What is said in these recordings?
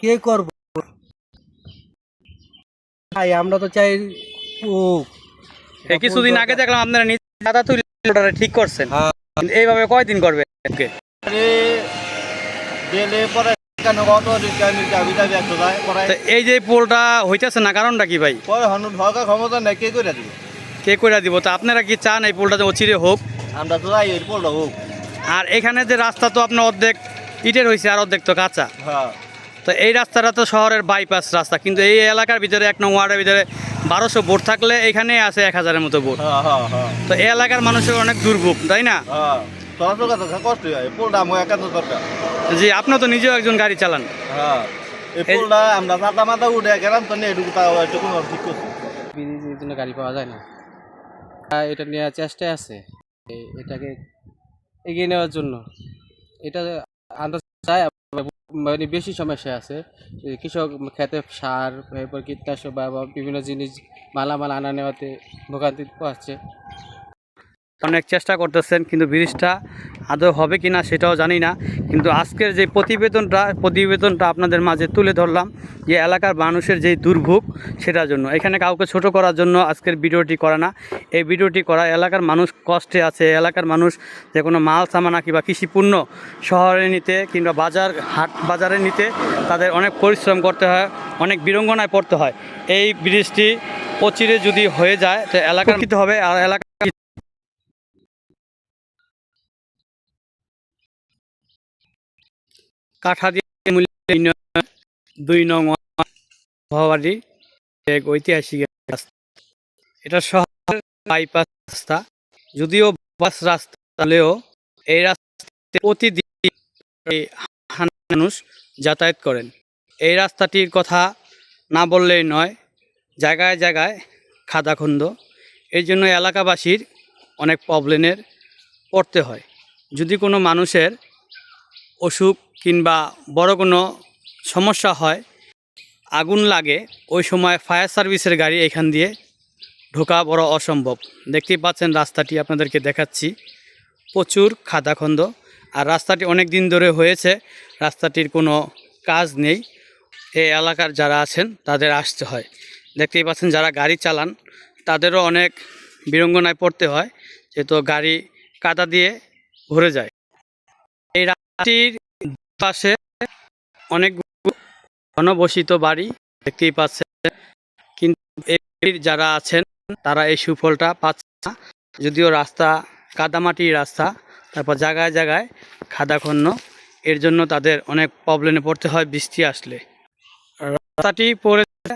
কে করব? ভাই আমরা তো চাই ও। এই কিছুদিন আগে দেখলাম আপনারা নিজে চাঁদা তুলে ঠিক করছেন। হ্যাঁ। এইভাবে কয়দিন করবে? ওকে দিলে পরে কেন কত আমি যাবি যাবি একশো যায় পরে তো এই যে পোলটা হইতেছে না কারণটা কি ভাই? পরে হনু ঢকা ক্ষমতা নেই কে করে দিব? কে করে দিব? তো আপনারা কি চান এই পোলটা যে অচিরে হোক? আমরা তো যাই এর পড়ল হোক। আর এখানে যে রাস্তা তো আপনার অর্ধেক ইটের হয়েছে আর অর্ধেক তো কাঁচা। হ্যাঁ। তো এই রাস্তাটা তো শহরের বাইপাস রাস্তা কিন্তু এই এলাকার ভিতরে এক নং ওয়ার্ডের ভিতরে বারোশো ভোট থাকলে এখানে আছে এক হাজারের মতো ভোট। হ্যাঁ হ্যাঁ হ্যাঁ। তো এই এলাকার মানুষের অনেক দুর্ভোগ তাই না? হ্যাঁ। হয় জি আপনিও তো নিজেও একজন গাড়ি চালান। হ্যাঁ। এই এই- পোলটা আমরা মাথা মাথা উঠে গেলাম তো এটুকু ঠিক করছি। গাড়ি পাওয়া যায় না। এটা নেওয়ার চেষ্টায় আছে। এটাকে এগিয়ে নেওয়ার জন্য। এটা আন্দাজ চায় মানে বেশি সমস্যা আছে। কৃষক খেতে সার এরপর কীটনাশক বা বিভিন্ন জিনিস মালামাল আনা নেওয়াতে ভোগান্তি পাচ্ছে অনেক চেষ্টা করতেছেন, কিন্তু ব্রিজটা আদৌ হবে কি না সেটাও জানি না। কিন্তু আজকের যে প্রতিবেদনটা প্রতিবেদনটা আপনাদের মাঝে তুলে ধরলাম, যে এলাকার মানুষের যেই দুর্ভোগ সেটার জন্য। এখানে কাউকে ছোট করার জন্য আজকের ভিডিওটি করা না। এই ভিডিওটি করা এলাকার মানুষ কষ্টে আছে। এলাকার মানুষ যে কোনো মাল, সামানা কিংবা কৃষিপণ্য শহরে নিতে কিংবা বাজার, হাট বাজারে নিতে তাদের অনেক পরিশ্রম করতে হয়, অনেক বিড়ম্বনায় পড়তে হয়। এই ব্রিজটি অচিরে যদি হয়ে যায়, তো এলাকার হবে আর এলাকা কাঠা দিয়ে মূল্য দুই নং ভবাড়ি এক ঐতিহাসিক রাস্তা। এটা শহর বাইপাস রাস্তা। যদিও বাস রাস্তা হলেও এই রাস্তাতে প্রতিদিন মানুষ যাতায়াত করেন। এই রাস্তাটির কথা না বললেই নয়, জায়গায় জায়গায় খাদাখন্দ। এই জন্য এলাকাবাসীর অনেক প্রবলেমের পড়তে হয়। যদি কোনো মানুষের অসুখ কিংবা বড় কোনো সমস্যা হয়, আগুন লাগে, ওই সময় ফায়ার সার্ভিসের গাড়ি এখান দিয়ে ঢোকা বড় অসম্ভব। দেখতেই পাচ্ছেন রাস্তাটি, আপনাদেরকে দেখাচ্ছি। প্রচুর খাদাখন্দ। আর রাস্তাটি অনেক দিন ধরে হয়েছে, রাস্তাটির কোনো কাজ নেই। এই এলাকার যারা আছেন, তাদের আসতে হয়। দেখতেই পাচ্ছেন যারা গাড়ি চালান, তাদেরও অনেক বিড়ঙ্গনায় পড়তে হয়, যেহেতু গাড়ি কাদা দিয়ে ভরে যায়। এই রাস্তাটির পাশে অনেক ঘনবসিত বাড়ি দেখতেই পাচ্ছেন। কিন্তু বাড়ির যারা আছেন, তারা এই সুফলটা পাচ্ছে না। যদিও রাস্তা কাদামাটির রাস্তা, তারপর জায়গায় জায়গায় খাদাখন্ন এর জন্য তাদের অনেক প্রবলেমে পড়তে হয় বৃষ্টি আসলে। রাস্তাটি পড়েছে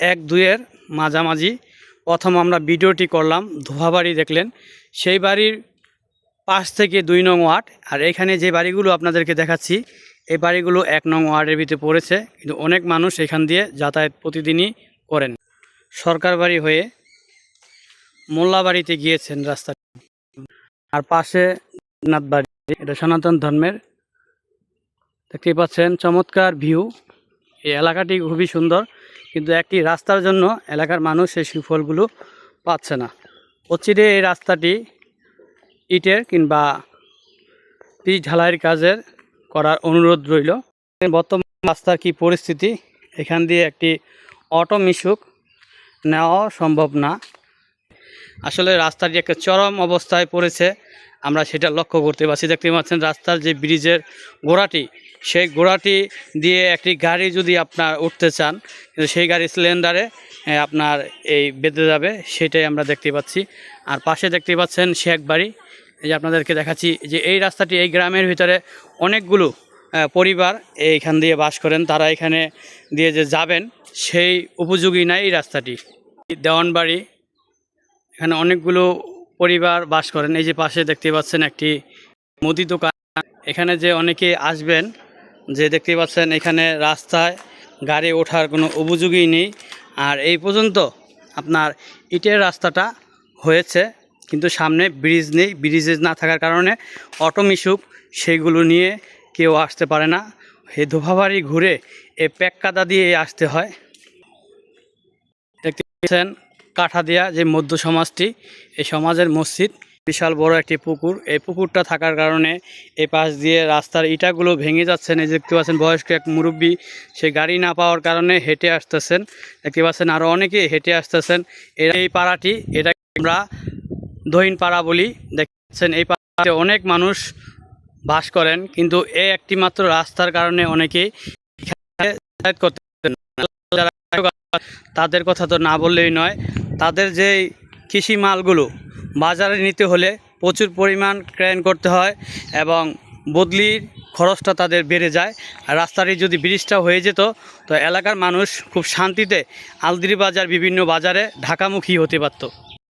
এক দুয়ের মাঝামাঝি। প্রথম আমরা ভিডিওটি করলাম ধোয়া বাড়ি দেখলেন। সেই বাড়ির পাশ থেকে দুই নং ওয়ার্ড। আর এখানে যে বাড়িগুলো আপনাদেরকে দেখাচ্ছি, এই বাড়িগুলো এক নং ওয়ার্ডের ভিতরে পড়েছে, কিন্তু অনেক মানুষ এখান দিয়ে যাতায়াত প্রতিদিনই করেন। সরকার বাড়ি হয়ে মোল্লাবাড়িতে গিয়েছেন রাস্তা আর পাশে নাথ বাড়ি, এটা সনাতন ধর্মের। দেখতেই পাচ্ছেন, চমৎকার ভিউ। এই এলাকাটি খুবই সুন্দর, কিন্তু একটি রাস্তার জন্য এলাকার মানুষ এই সুফলগুলো পাচ্ছে না। অচিরে এই রাস্তাটি ইটের কিংবা পিচ ঢালাইয়ের কাজের করার অনুরোধ রইল। বর্তমান রাস্তার কি পরিস্থিতি? এখান দিয়ে একটি অটো মিশুক নেওয়া সম্ভব না। আসলে রাস্তাটি একটা চরম অবস্থায় পড়েছে। আমরা সেটা লক্ষ্য করতে পারছি। দেখতে পাচ্ছেন রাস্তার যে ব্রিজের গোড়াটি, সেই গোড়াটি দিয়ে একটি গাড়ি যদি আপনার উঠতে চান, কিন্তু সেই গাড়ি সিলিন্ডারে আপনার এই বেঁধে যাবে, সেটাই আমরা দেখতে পাচ্ছি। আর পাশে দেখতে পাচ্ছেন শেখ বাড়ি। এই যে আপনাদেরকে দেখাচ্ছি যে এই রাস্তাটি এই গ্রামের ভিতরে অনেকগুলো পরিবার এইখান দিয়ে বাস করেন। তারা এখানে দিয়ে যে যাবেন, সেই উপযোগী নাই এই রাস্তাটি। দেওয়ানবাড়ি, এখানে অনেকগুলো পরিবার বাস করেন। এই যে পাশে দেখতে পাচ্ছেন একটি মুদি দোকান। এখানে যে অনেকে আসবেন, যে দেখতে পাচ্ছেন এখানে রাস্তায় গাড়ি ওঠার কোনো উপযোগী নেই। আর এই পর্যন্ত আপনার ইটের রাস্তাটা হয়েছে, কিন্তু সামনে ব্রিজ নেই। ব্রিজ না থাকার কারণে অটো মিশুক সেগুলো নিয়ে কেউ আসতে পারে না। এই ধোভাবাড়ি ঘুরে এ প্যাক কাদা দিয়ে আসতে হয়। দেখতে পাচ্ছেন কাঠা দেয়া যে মধ্য সমাজটি এই সমাজের মসজিদ, বিশাল বড় একটি পুকুর। এই পুকুরটা থাকার কারণে এই পাশ দিয়ে রাস্তার ইটাগুলো ভেঙে যাচ্ছেন এই দেখতে পাচ্ছেন, বয়স্ক এক মুরব্বী, সে গাড়ি না পাওয়ার কারণে হেঁটে আসতেছেন। দেখতে পাচ্ছেন আরও অনেকে হেঁটে আসতেছেন। এই পাড়াটি এটা আমরা দহিন পাড়া বলি দেখছেন এই পাড়াতে অনেক মানুষ বাস করেন, কিন্তু এই একটি মাত্র রাস্তার কারণে অনেকেই করতে তাদের কথা তো না বললেই নয়। তাদের যেই কৃষি মালগুলো বাজারে নিতে হলে প্রচুর পরিমাণ ক্রয়ণ করতে হয় এবং বদলির খরচটা তাদের বেড়ে যায়। আর রাস্তাটি যদি ব্রিজটা হয়ে যেত, তো এলাকার মানুষ খুব শান্তিতে আলদিরি বাজার, বিভিন্ন বাজারে ঢাকামুখী হতে পারত।